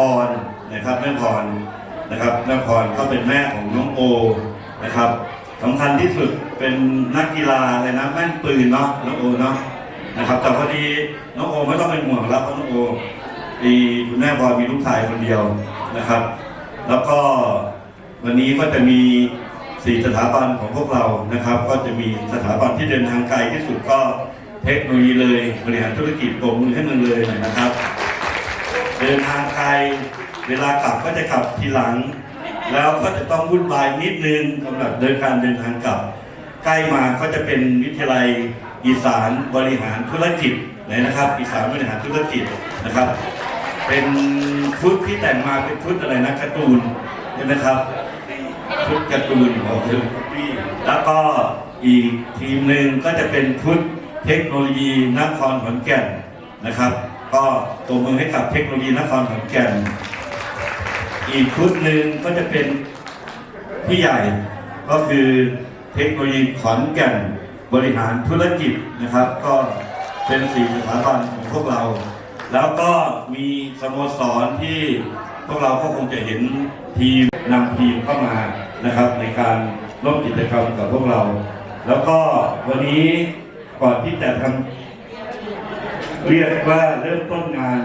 พรนะครับแม่พรนะครับแม่พรก็เป็นแม่ของน้องโอนะครับสำคัญที่สุดเป็นนักกีฬาเลยนะแม่นปืนเนาะน้องโอเนาะนะครับ แต่พอดีน้องโอไม่ต้องเป็นห่วงแล้วเพราะน้องโอมีคุณแม่พรมีลูกชายคนเดียวนะครับ แล้วก็วันนี้ก็จะมีสี่สถาบันของพวกเรานะครับ ก็จะมีสถาบันที่เดินทางไกลที่สุดก็เทคโนโลยีเลยบริหารธุรกิจปรบมือให้มันเลยนะครับ เดินทางไกลเวลากลับก็จะกลับทีหลัง แล้วก็จะต้องวุ่นวายนิดนึงสำหรับเดินการเดินทางกลับ ใกล้มาก็จะเป็นวิทยาลัยอีสานบริหารธุรกิจเลยนะครับ อีสานบริหารธุรกิจนะครับ เป็นชุดที่แต่งมาเป็นชุดอะไรนะการ์ตูนใช่ไหมครับชุดการ์ตูนของเทลปี้แล้วก็อีกทีมหนึ่งก็จะเป็นชุดเทคโนโลยีนครขอนแก่นนะครับ ก็ตัวมือให้กับเทคโนโลยีนครขอนแก่น อีกชุดหนึ่งก็จะเป็นพี่ใหญ่ก็คือเทคโนโลยีขอนแก่นบริหารธุรกิจนะครับ ก็เป็นสี่สถาบันของพวกเรา แล้วก็มีสโมสรที่พวกเราก็คงจะเห็นทีมนำทีมเข้ามานะครับ ในการร่วมกิจกรรมกับพวกเรา แล้วก็วันนี้ก่อนที่จะทำ เรียกว่าเริ่มต้นงาน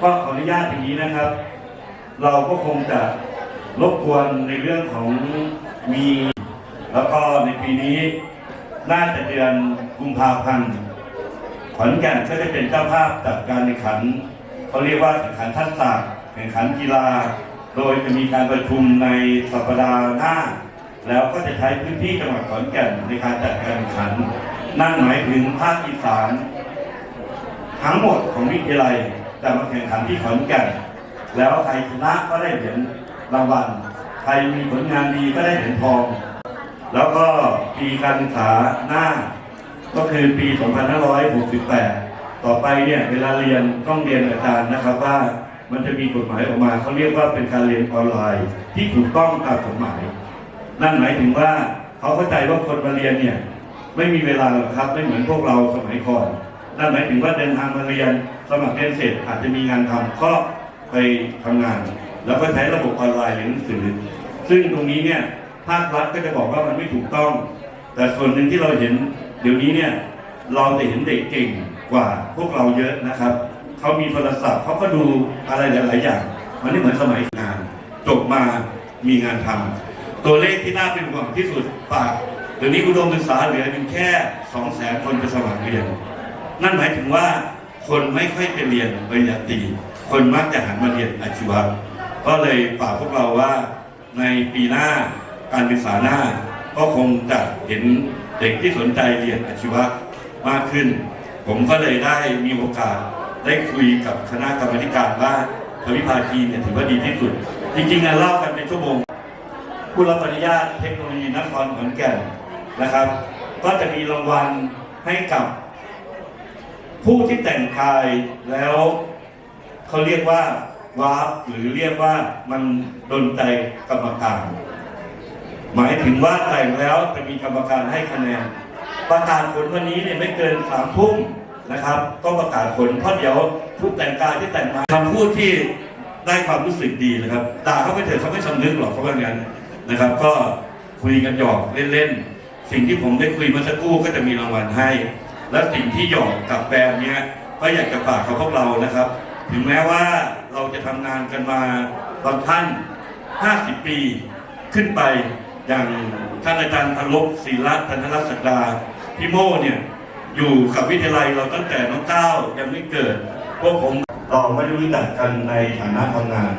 ก็ขออนุญาตอย่างนี้นะครับ เราก็คงจะรบกวนในเรื่องของมี แล้วก็ในปีนี้น่าจะเดือนกุมภาพันธ์ขอนแก่นก็จะเป็นเจ้าภาพจัดการแข่งขันเขาเรียกว่าแข่งขันทักษะแข่งขันกีฬา โดยจะมีการประชุมในสัปดาห์หน้า แล้วก็จะใช้พื้นที่จังหวัดขอนแก่นในการจัดการแข่งขัน นั่นหมายถึงภาคอีสาน ทั้งหมดของวิทยาลัยจะมาแข่งขันที่ขอนแก่นแล้วใครชนะก็ได้เหรียญรางวัลใครมีผลงานดีก็ได้เหรียญทอง แล้วก็ปีการศึกษาหน้า ก็คือปี 2568 ต่อไปเนี่ยเวลาเรียนต้องเรียนอาจารย์นะครับว่ามันจะมีกฎหมายออกมาเขาเรียกว่าเป็นการเรียนออนไลน์ ที่ถูกต้องตามกฎหมาย นั่นหมายถึงว่าเขาเข้าใจว่าคนมาเรียนเนี่ยไม่มีเวลาหรอกครับไม่เหมือนพวกเราสมัยก่อน นั่นหมายถึงว่าเดินทางมาเรียนสมัครเรียนเสร็จอาจจะมีงานทำก็ไปทำงาน แล้วก็ใช้ระบบออนไลน์เรียนหนังสือ ซึ่งตรงนี้เนี่ยภาครัฐก็จะบอกว่ามันไม่ถูกต้อง แต่ส่วนหนึ่งที่เราเห็นเดี๋ยวนี้เนี่ยเราจะเห็นเด็กเก่งกว่าพวกเราเยอะนะครับเขามีโทรศัพท์เขาก็ดูอะไรหลาย ๆ อย่าง มันไม่เหมือนสมัยงานจบมามีงานทำตัวเลขที่น่าเป็นห่วงที่สุดฝากเดี๋ยวนี้อุดมศึกษาเหลือเพียงแค่สองแสนคนไปสมัครเรียน นั่นหมายถึงว่าคนไม่ค่อยไปเรียนปริญญาตรีคนมักจะหันมาเรียนอาชีวะก็เลยฝากพวกเราว่าในปีหน้าการศึกษาหน้า ก็คงจะเห็นเด็กที่สนใจเรียนอาชีวะมากขึ้น ผมก็เลยได้มีโอกาสได้คุยกับคณะกรรมการว่าทวิภาคีเนี่ยถือว่าดีที่สุด จริงๆเล่ากันเป็นชั่วโมงผู้รับอนุญาตเทคโนโลยีนครขอนแก่นนะครับ ก็จะมีรางวัลให้กับ ผู้ที่แต่งกายแล้วเขาเรียกว่าวาร์ปหรือเรียกว่ามันดนใจกรรมการ หมายถึงว่าแต่งแล้วจะมีกรรมการให้คะแนน ประกาศผลวันนี้เนี่ยไม่เกินสามทุ่มนะครับ ต้องประกาศผลเพราะเดี๋ยวผู้แต่งกายที่แต่งมาคำพูดที่ได้ความรู้สึกดีนะครับด่าเขาไปเถอะเขาไม่สำนึกหรอกเขาว่างั้นนะครับ ก็คุยกันหยอกเล่นๆสิ่งที่ผมได้คุยเมื่อสักครู่ก็จะมีรางวัลให้ และสิ่งที่หยอกกับแบรนด์เนี้ยก็อยากจะฝากกับพวกเรานะครับ ถึงแม้ว่าเราจะทำงานกันมาบางท่าน 50 ปีขึ้นไปอย่างท่านอาจารย์พลบศิลธนรัศดาพี่โม่เนี่ยอยู่กับวิทยาลัยเราตั้งแต่น้องเก้ายังไม่เกิดพวกผมเราไม่ได้รู้จักกันในฐานะทำงาน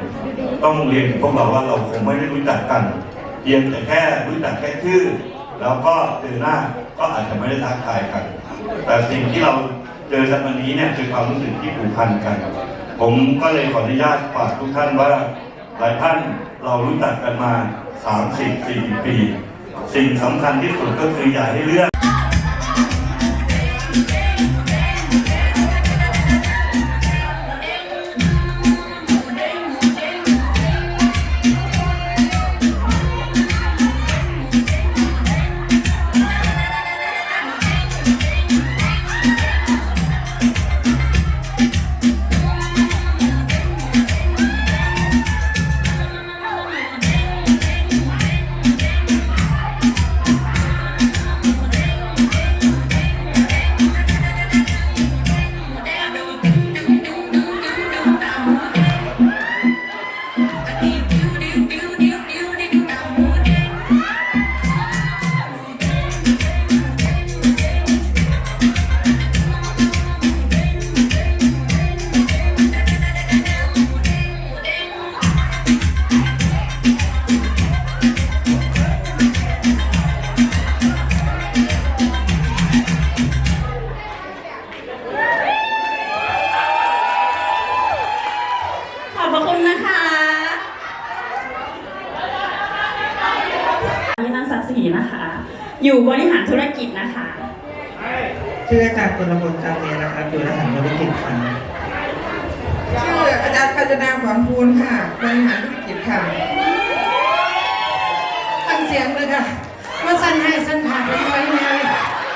ต้องเรียนกับพวกเราว่าเราคงไม่ได้รู้จักกันเพียงแต่แค่รู้จักแค่ชื่อแล้วก็เจอหน้าก็อาจจะไม่ได้ทักทายกัน แต่สิ่งที่เราเจอกันวันนี้เนี่ยคือความรู้สึกที่ผูกพันกัน ผมก็เลยขออนุญาตฝากทุกท่านว่า หลายท่านเรารู้จักกันมา 30 40 ปี สิ่งสำคัญที่สุดก็คืออย่าให้เลือก สียงเลยค่ะว่าสั้นให้สั้นผ่านเป็นไว้แนว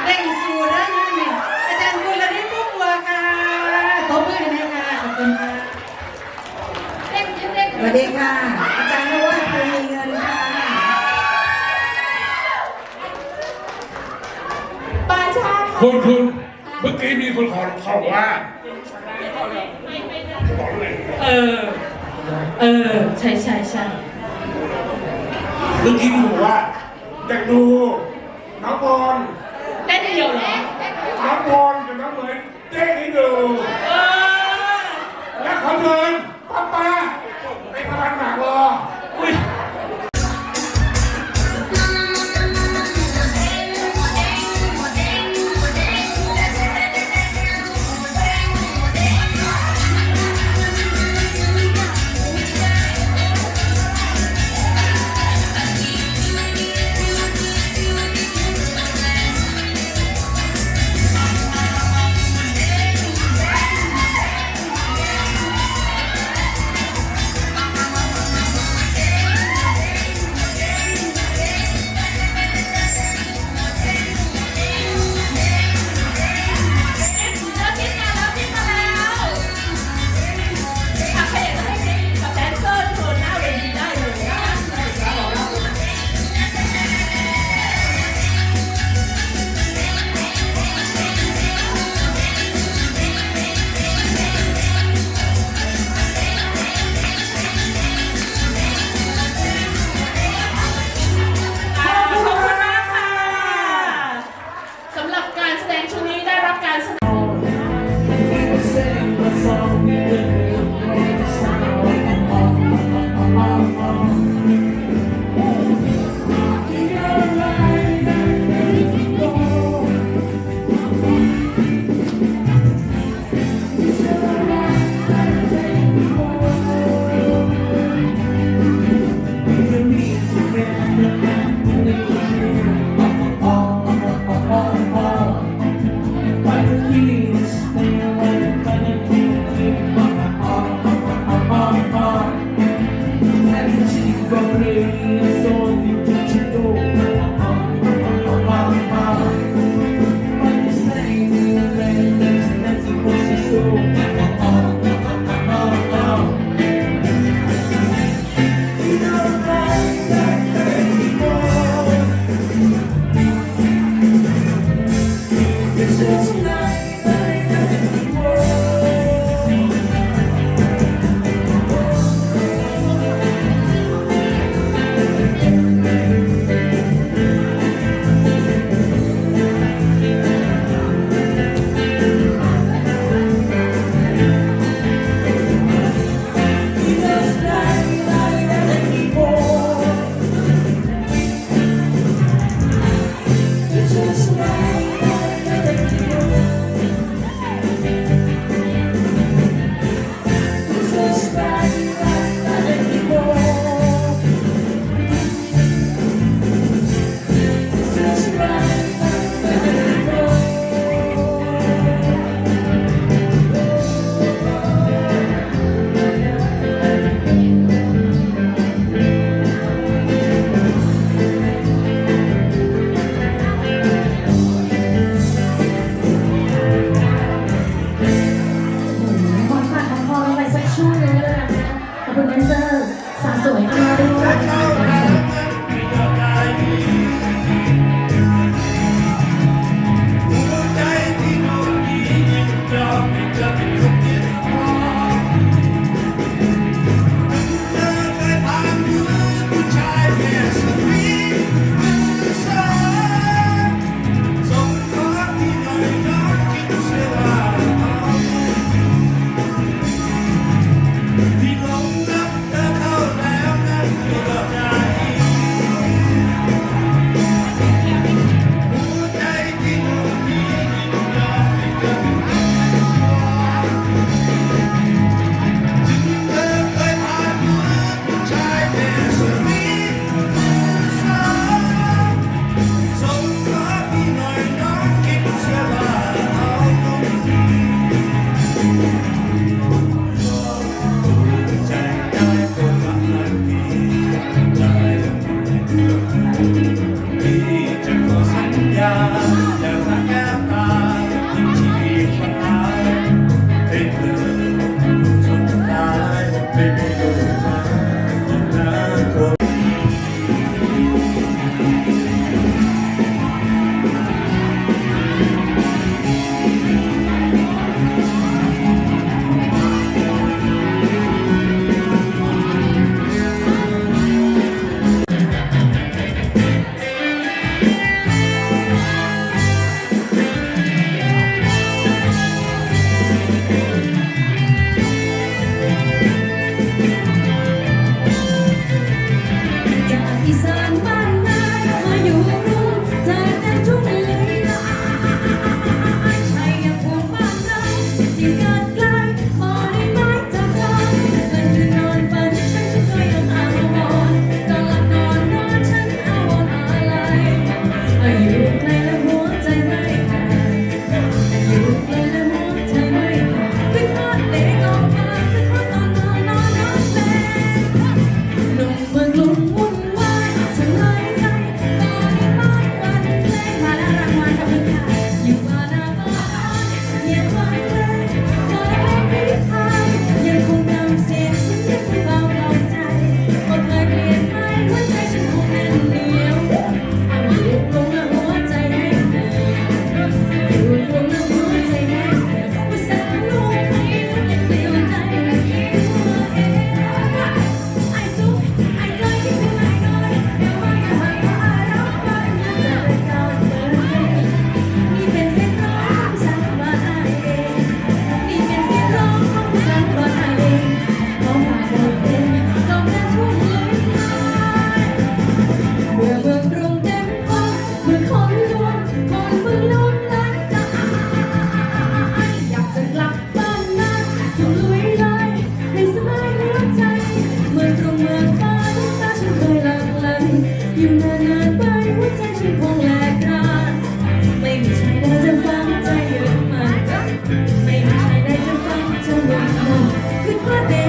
เร่งสู่ได้ยังไงอาจารย์กุลนิธิพุ่มบัวค่ะตบมือให้แน่ค่ะขอบคุณค่ะสวัสดีค่ะ อาจารย์นวัฒน์ภูมิเงินค่ะปาชาค่ะคุณคุณเมื่อกี้มีคนขอขอว่าเออ เออ ใช่ใช่ใช่ เมื่อกี้มีคนบอกว่าอยากดูน้องบอลเต้นเดียวเหรอน้องบอลกับน้องเหมยเต้นให้ดู มัน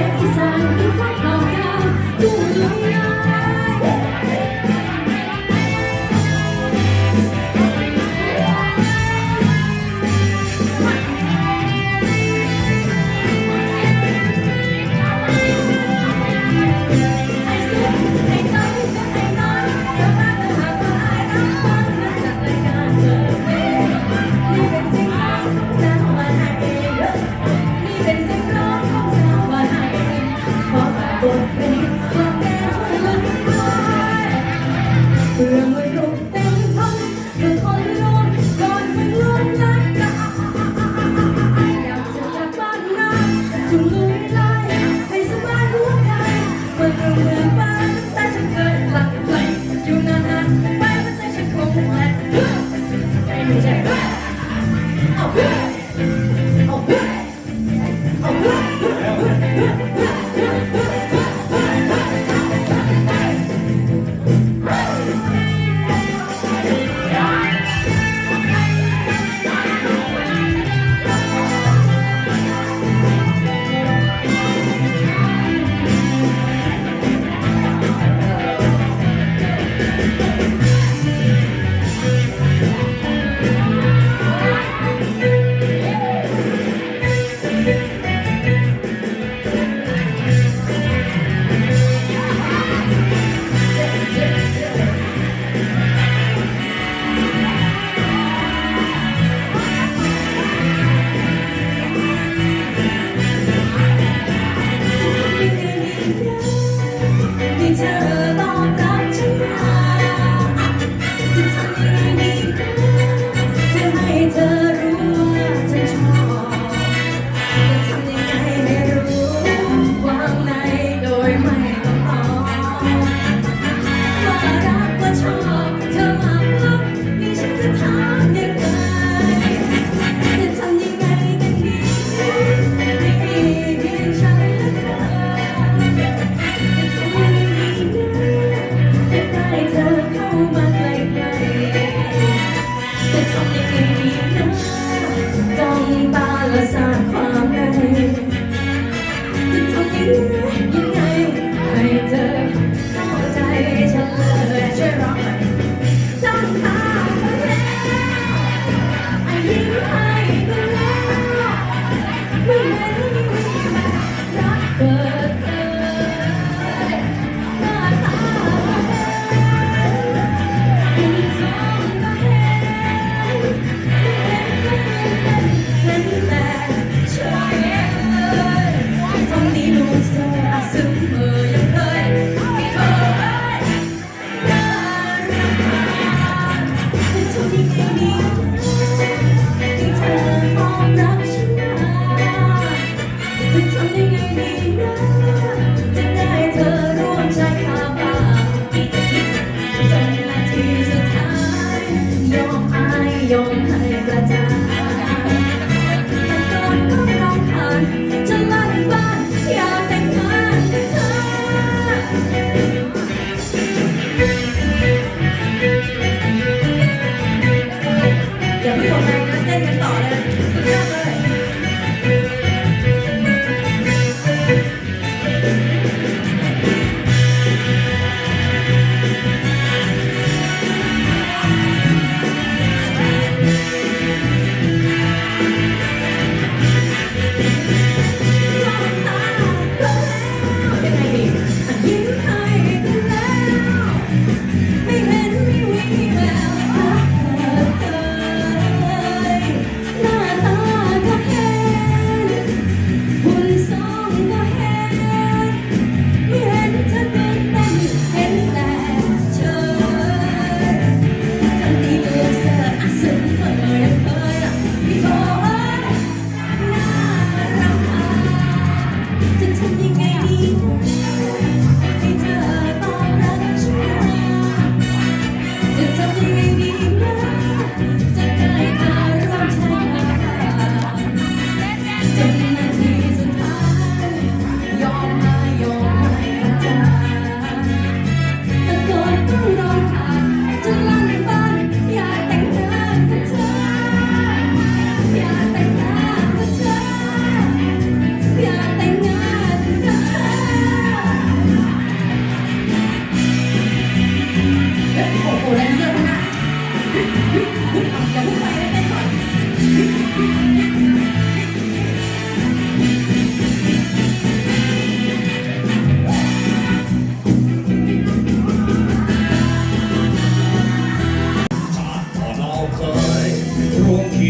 young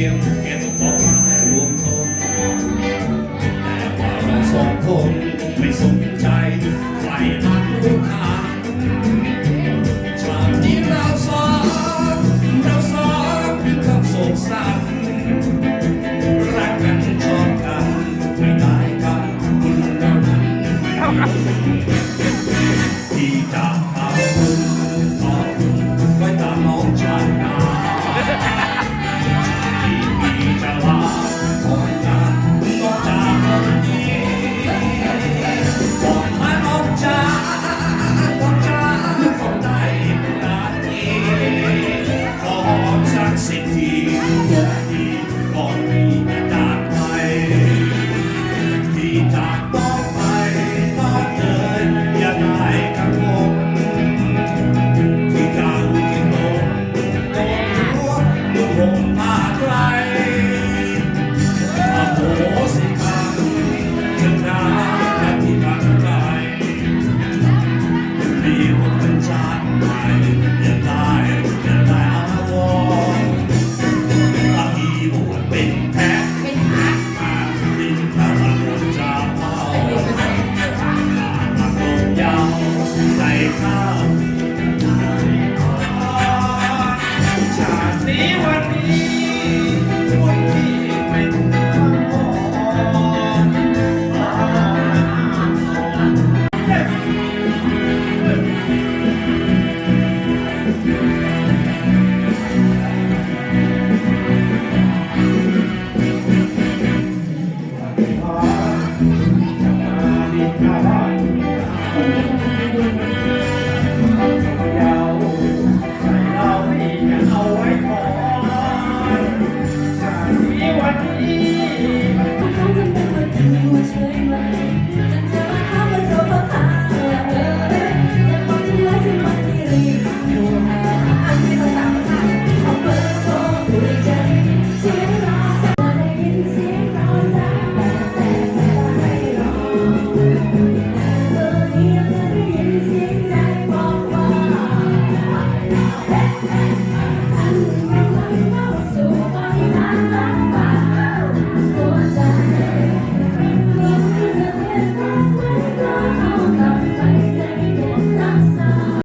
him